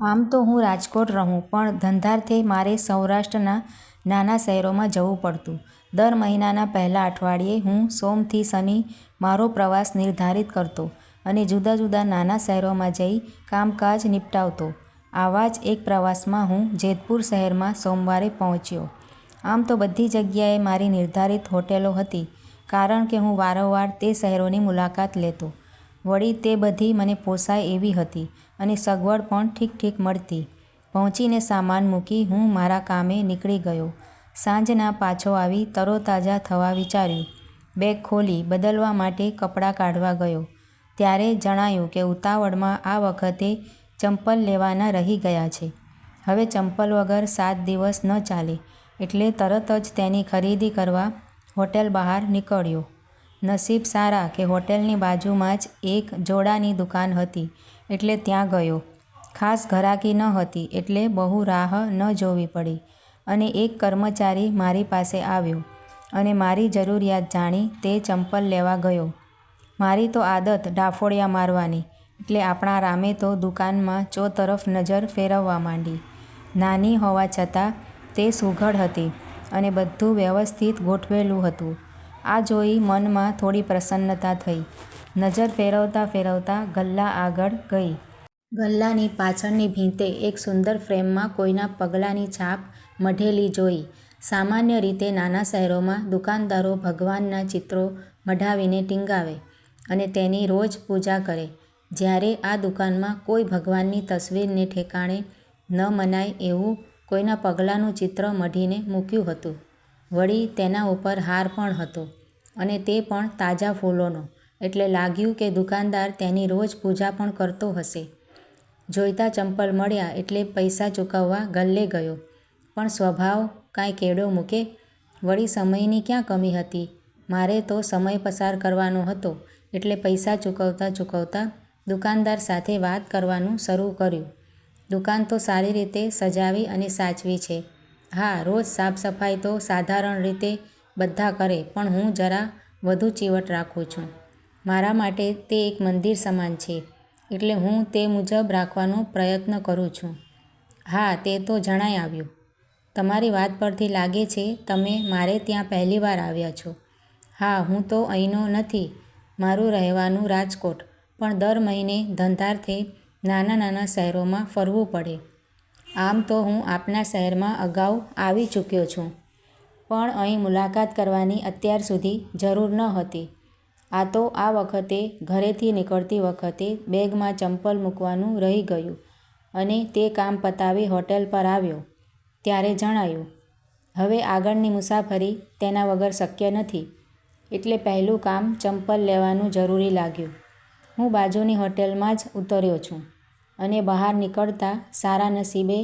આમ તો હું રાજકોટ રહું, પણ ધંધાર્થે મારે સૌરાષ્ટ્રના નાના શહેરોમાં જવું પડતું. દર મહિનાના પહેલા અઠવાડિયે હું સોમથી શનિ મારો પ્રવાસ નિર્ધારિત કરતો અને જુદા જુદા નાના શહેરોમાં જઈ કામકાજ નિપટાવતો. આવા જ એક પ્રવાસમાં હું જેતપુર શહેરમાં સોમવારે પહોંચ્યો. આમ તો બધી જગ્યાએ મારી નિર્ધારિત હોટેલો હતી, કારણ કે હું વારંવાર તે શહેરોની મુલાકાત લેતો. વળી તે બધી મને પોસાય એવી હતી અને સગવડ પણ ઠીક ઠીક મળતી. પહોંચીને સામાન મૂકી હું મારા કામે નીકળી ગયો. સાંજના પાછો આવી તરોતાજા થવા વિચાર્યું. બેગ ખોલી બદલવા માટે કપડાં કાઢવા ગયો ત્યારે જણાયું કે ઉતાવળમાં આ વખતે ચંપલ લેવાના રહી ગયા છે. હવે ચંપલ વગર સાત દિવસ ન ચાલે એટલે તરત જ તેની ખરીદી કરવા હોટેલ બહાર નીકળ્યો. નસીબ સારા કે હોટેલની બાજુમાં જ એક જોડાની દુકાન હતી, એટલે ત્યાં ગયો. ખાસ ઘરાકી ન હતી, એટલે બહુ રાહ ન જોવી પડી અને એક કર્મચારી મારી પાસે આવ્યો અને મારી જરૂરિયાત જાણી તે ચંપલ લેવા ગયો. મારી તો આદત ડાફોડિયા મારવાની, એટલે આપણા રામે તો દુકાનમાં ચો તરફ નજર ફેરવવા માંડી. નાની હોવા છતાં તે સુઘડ હતી અને બધું વ્યવસ્થિત ગોઠવેલું હતું. આ જોઈ મનમાં થોડી પ્રસન્નતા થઈ. નજર ફેરવતા ફેરવતા ગલ્લા આગળ ગઈ. ગલ્લાની પાછળની ભીંતે એક સુંદર ફ્રેમમાં કોઈના પગલાંની છાપ મઢેલી જોઈ. સામાન્ય રીતે નાના શહેરોમાં દુકાનદારો ભગવાનના ચિત્રો મઢાવીને ટીંગાવે અને તેની રોજ પૂજા કરે જ્યારે આ દુકાનમાં કોઈ ભગવાનની તસવીરને ઠેકાણે ન મનાય એવું કોઈના પગલાંનું ચિત્ર મઢીને મૂક્યું હતું. વળી તેના ઉપર હાર પણ હતો અને તે પણ તાજા ફૂલોનો એટલે લાગ્યું કે દુકાનદાર તેની રોજ પૂજા પણ કરતો હશે. જોઈતા ચંપલ મળ્યા એટલે પૈસા ચૂકવવા ગલ્લે ગયો પણ સ્વભાવ કાંઈ કેડો મૂકે? વળી સમયની ક્યાં કમી હતી? મારે તો સમય પસાર કરવાનો હતો, એટલે પૈસા ચૂકવતા ચૂકવતા દુકાનદાર સાથે વાત કરવાનું શરૂ કર્યું. દુકાન તો સારી રીતે સજાવી અને સાચવી છે. હા, રોજ સાફ સફાઈ તો સાધારણ રીતે બધા કરે, પણ હું જરા વધુ ચીવટ રાખું છું. મારા માટે તે એક મંદિર સમાન છે, એટલે હું તે મુજબ રાખવાનો પ્રયત્ન કરું છું. હા, તે તો જણાઈ આવ્યું. તમારી વાત પરથી લાગે છે તમે મારે ત્યાં પહેલીવાર આવ્યા છો. હા, હું તો અહીંનો નથી, મારું રહેવાનું રાજકોટ, પણ દર મહિને ધંધાર્થે નાના નાના શહેરોમાં ફરવું પડે. આમ તો હું આપના શહેરમાં અગાઉ આવી ચૂક્યો છું પણ અહીં મુલાકાત કરવાની અત્યાર સુધી જરૂર ન હતી આ તો આ વખતે ઘરેથી નીકળતી વખતે બેગમાં ચંપલ મૂકવાનું રહી ગયું અને તે કામ પતાવી હોટેલ પર આવ્યો ત્યારે જણાયું. હવે આગળની મુસાફરી તેના વગર શક્ય નથી એટલે પહેલું કામ ચંપલ લેવાનું જરૂરી લાગ્યું. હું બાજુની હોટેલમાં જ ઉતર્યો છું અને બહાર નીકળતા સારા નસીબે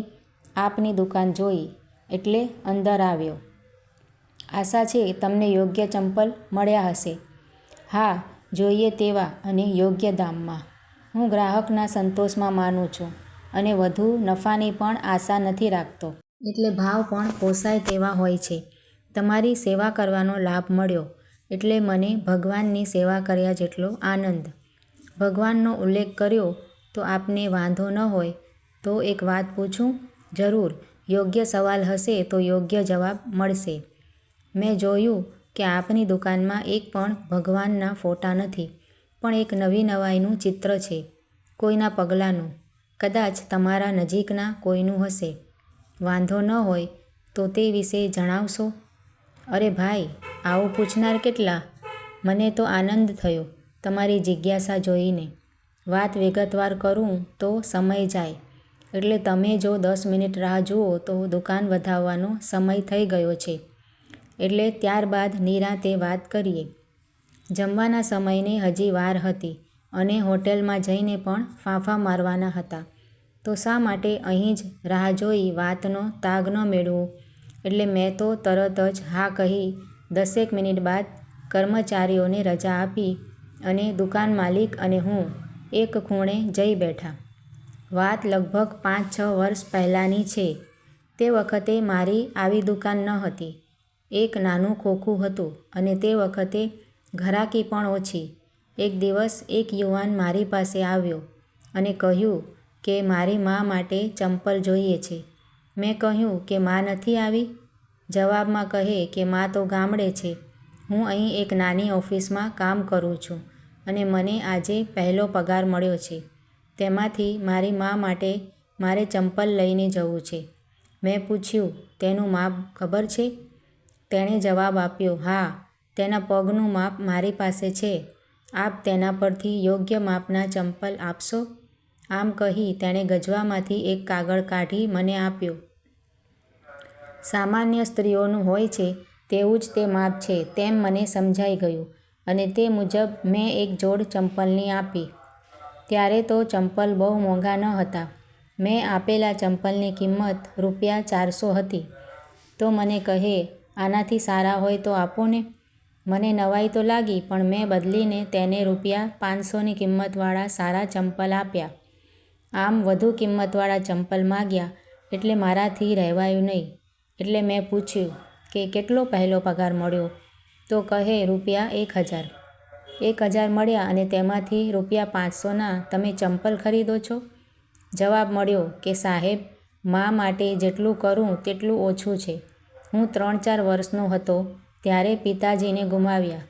આપની દુકાન જોઈ એટલે અંદર આવ્યો. આશા છે તમને યોગ્ય ચંપલ મળ્યા હશે. હા, જોઈએ તેવા અને યોગ્ય દામમાં. હું ગ્રાહકના સંતોષમાં માનું છું અને વધુ નફાની પણ આશા નથી રાખતો. એટલે ભાવ પણ પોસાય તેવા હોય છે. તમારી સેવા કરવાનો લાભ મળ્યો એટલે મને ભગવાનની સેવા કર્યા જેટલો આનંદ. ભગવાનનો ઉલ્લેખ કર્યો તો આપને વાંધો ન હોય તો એક વાત પૂછું? જરૂર યોગ્ય સવાલ હશે તો યોગ્ય જવાબ મળશે. મેં જોયું કે આપની દુકાનમાં એક પણ ભગવાનના ફોટા નથી, પણ એક નવી નવાઈનું ચિત્ર છે, કોઈના પગલાંનું. કદાચ તમારા નજીકના કોઈનું હશે. વાંધો ન હોય તો તે વિશે જણાવશો? અરે ભાઈ, આવું પૂછનાર કેટલા? મને તો આનંદ થયો તમારી જિજ્ઞાસા જોઈને. વાત વિગતવાર કરું તો સમય જાય એટલે તમે જો દસ મિનિટ રાહ જુઓ તો દુકાન વધાવવાનો સમય થઈ ગયો છે એટલે ત્યારબાદ નિરાંતે વાત કરીએ. જમવાના સમયને હજી વાર હતી અને હોટેલમાં જઈને પણ ફાંફા મારવાના હતા તો શા માટે અહીં જ રાહ જોઈ વાતનો તાગ ન મેળવો એટલે મેં તો તરત જ હા કહી દસેક મિનિટ બાદ કર્મચારીઓને રજા આપી અને દુકાન માલિક અને હું એક ખૂણે જઈ બેઠા. વાત લગભગ પાંચ છ વર્ષ પહેલાંની છે. તે વખતે મારી આવી દુકાન નહોતી. એક નાનું ખોખું હતું અને તે વખતે ઘરાકી પણ ઓછી. એક દિવસ એક યુવાન મારી પાસે આવ્યો અને કહ્યું કે મારી મા માટે ચંપલ જોઈએ છે. મેં કહ્યું કે મા નથી આવી? જવાબમાં કહે કે મા તો ગામડે છે. હું અહીં એક નાની ઓફિસમાં કામ કરું છું અને મને આજે પહેલો પગાર મળ્યો છે. તેમાંથી મારી મા માટે મારે ચંપલ લઈને જવું છે. મેં પૂછ્યું, તેનું માપ ખબર છે? તેણે જવાબ આપ્યો, હા, તેના પગનું માપ મારી પાસે છે. આપ તેના પરથી યોગ્ય માપના ચંપલ આપશો? આમ કહી તેણે ગજવામાંથી એક કાગળ કાઢી મને આપ્યો. સામાન્ય સ્ત્રીઓનું હોય છે, તેવું જ તે માપ છે, તેમ મને સમજાઈ ગયું અને તે મુજબ મેં એક જોડ ચંપલની આપી. ત્યારે તો ચંપલ બહુ મોંઘા ન હતા. મેં આપેલા ચંપલની કિંમત રૂપિયા ચારસો હતી. તો મને કહે આનાથી સારા હોય તો આપો ને મને નવાઈ તો લાગી, પણ મેં બદલીને તેને રૂપિયા પાંચસોની કિંમતવાળા સારા ચંપલ આપ્યા. આમ વધુ કિંમતવાળા ચંપલ માગ્યા, એટલે મારાથી રહેવાયું નહીં. એટલે મેં પૂછ્યું કે કેટલો પહેલો પગાર મળ્યો? તો કહે, રૂપિયા એક હજાર. એક હજાર મળ્યા અને તેમાંથી રૂપિયા પાંચસોના તમે ચંપલ ખરીદો છો? જવાબ મળ્યો કે, સાહેબ, મા માટે જેટલું કરું, તેટલું ઓછું છે. હું ત્રણ ચાર વર્ષનો હતો ત્યારે પિતાજીને ગુમાવ્યા.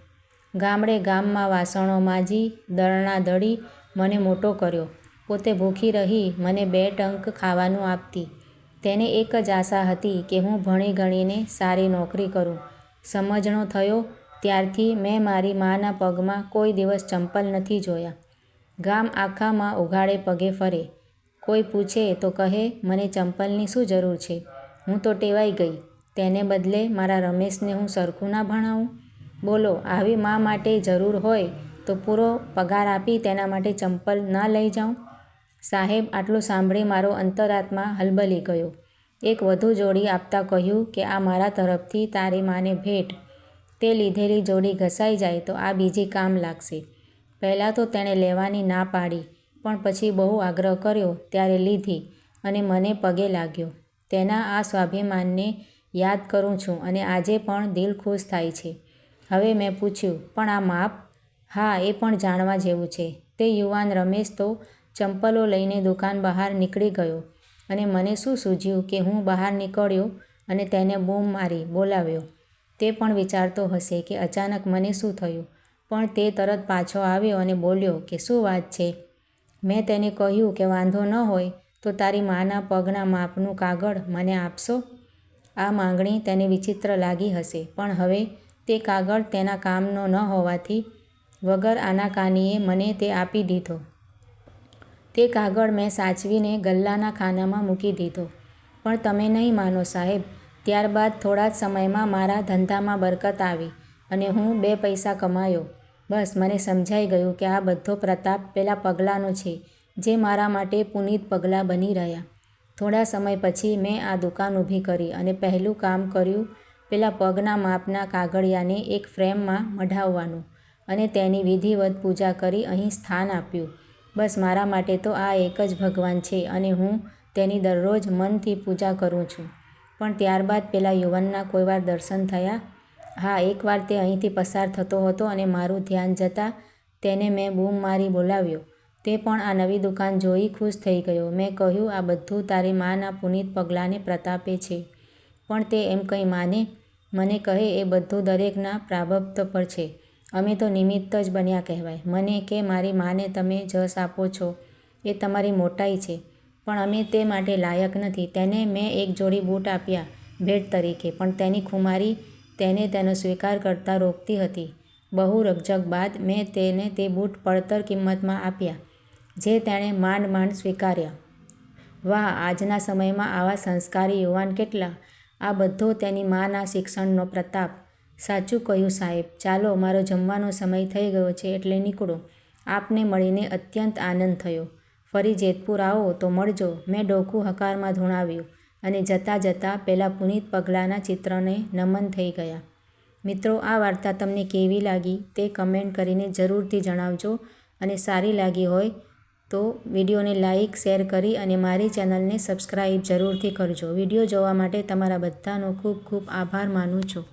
ગામડે ગામમાં વાસણો માજી દળણા દળી મને મોટો કર્યો. પોતે ભૂખી રહી મને બે ટંક ખાવાનું આપતી. તેને એક જ આશા હતી કે હું ભણી ગણીને સારી નોકરી કરું. સમજણો થયો ત્યારથી મેં મારી માના પગમાં કોઈ દિવસ ચંપલ નથી જોયા. ગામ આખામાં ઉઘાડે પગે ફરે. કોઈ પૂછે તો કહે, મને ચંપલની શું જરૂર છે? હું તો ટેવાઈ ગઈ. તેને બદલે મારા રમેશને હું સરખું ના ભણાવું? બોલો, આવી મા માટે જરૂર હોય તો પૂરો પગાર આપી તેના માટે ચંપલ ના લઈ જાઉં? સાહેબ, આટલું સાંભળી મારો અંતરાત્મા હલબલી ગયો. એક વધુ જોડી આપતા કહ્યું કે, આ મારા તરફથી તારી માને ભેટ. તે લીધેલી જોડી ઘસાઈ જાય તો આ બીજી કામ લાગશે. પહેલાં તો તેણે લેવાની ના પાડી, પણ પછી બહુ આગ્રહ કર્યો, ત્યારે લીધી અને મને પગે લાગ્યો. તેના આ સ્વાભિમાનને યાદ કરું છું અને આજે પણ દિલ ખુશ થાય છે. હવે મેં પૂછ્યું, પણ આ માપ? હા, એ પણ જાણવા જેવું છે. તે યુવાન રમેશ તો ચંપલો લઈને દુકાન બહાર નીકળી ગયો અને મને શું સૂઝ્યું કે હું બહાર નીકળ્યો અને તેને બૂમ મારી બોલાવ્યો. તે પણ વિચારતો હશે કે અચાનક મને શું થયું, પણ તે તરત પાછો આવ્યો અને બોલ્યો કે, શું વાત છે? મેં તેને કહ્યું કે વાંધો ન હોય તો તારી માના પગના માપનું કાગળ મને આપશો? આ માંગણી તેને વિચિત્ર લાગી હશે, પણ હવે તે કાગળ તેના કામનો ન હોવાથી વગર આનાકાનીએ મને તે આપી દીધો. તે કાગળ મેં સાચવીને ગલ્લાના ખાનામાં મૂકી દીધો. પણ તમે નહીં માનો સાહેબ, ત્યારબાદ થોડા જ સમયમાં મારા ધંધામાં બરકત આવી અને હું બે પૈસા કમાયો. બસ, મને સમજાઈ ગયું કે આ બધો પ્રતાપ પેલા પગલાંનો છે, જે મારા માટે પુનીત પગલાં બની રહ્યા. થોડા સમય પછી મેં આ દુકાન ઊભી કરી અને પહેલું કામ કર્યું પેલા પગના માપના કાગળિયાને એક ફ્રેમમાં મઢાવવાનું અને તેની વિધિવત પૂજા કરી અહીં સ્થાન આપ્યું. બસ મારા માટે તો આ એક જ ભગવાન છે અને હું તેની દરરોજ મનથી પૂજા કરું છું. પણ ત્યારબાદ પેલા યુવાનના કોઈ વાર દર્શન થયા. હા, એકવાર તે અહીંથી પસાર થતો હતો અને મારું ધ્યાન જતાં તેને મેં બૂમ મારી બોલાવ્યો. તે પણ આ નવી દુકાન જોઈ ખુશ થઈ ગયો. મેં કહ્યું, આ બધું તારી માના પુનીત પગલાંને પ્રતાપે છે. પણ તે એમ કંઈ માને? મને કહે, એ બધું દરેકના પ્રારબ્ધ પર છે. અમે તો નિમિત્ત જ બન્યા કહેવાય. મને કે, મારી માને તમે જશ આપો છો. એ તમારી મોટાઈ છે. પણ અમે તે માટે લાયક નથી. તેને મેં એક જોડી બૂટ આપ્યા, ભેટ તરીકે. પણ તેની ખુમારી તેને તેનો સ્વીકાર કરતાં રોકતી હતી. બહુ રકઝક બાદ મેં તેને તે બૂટ પડતર કિંમતમાં આપ્યા. જે તેણે માંડ માંડ સ્વીકાર્યા. વાહ, આજના સમયમાં આવા સંસ્કારી યુવાન કેટલા? આ બધો તેની માના શિક્ષણનો પ્રતાપ. સાચું કહ્યું સાહેબ. ચાલો, મારો જમવાનો સમય થઈ ગયો છે એટલે નીકળો. આપને મળીને અત્યંત આનંદ થયો. ફરી જેતપુર આવો તો મળજો. મેં ડોકું હકારમાં ધૂણાવ્યું અને જતાં જતાં પેલા પુનીત પગલાંના ચિત્રને નમન થઈ ગયા. મિત્રો, આ વાર્તા તમને કેવી લાગી તે કમેન્ટ કરીને જરૂરથી જણાવજો અને સારી લાગી હોય તો વિડીયોને લાઇક શેર કરી અને મારી ચેનલને સબસ્ક્રાઈબ જરૂરથી કરજો. વીડિયો જોવા માટે તમારા બધાનો ખૂબ ખૂબ આભાર માનું છું.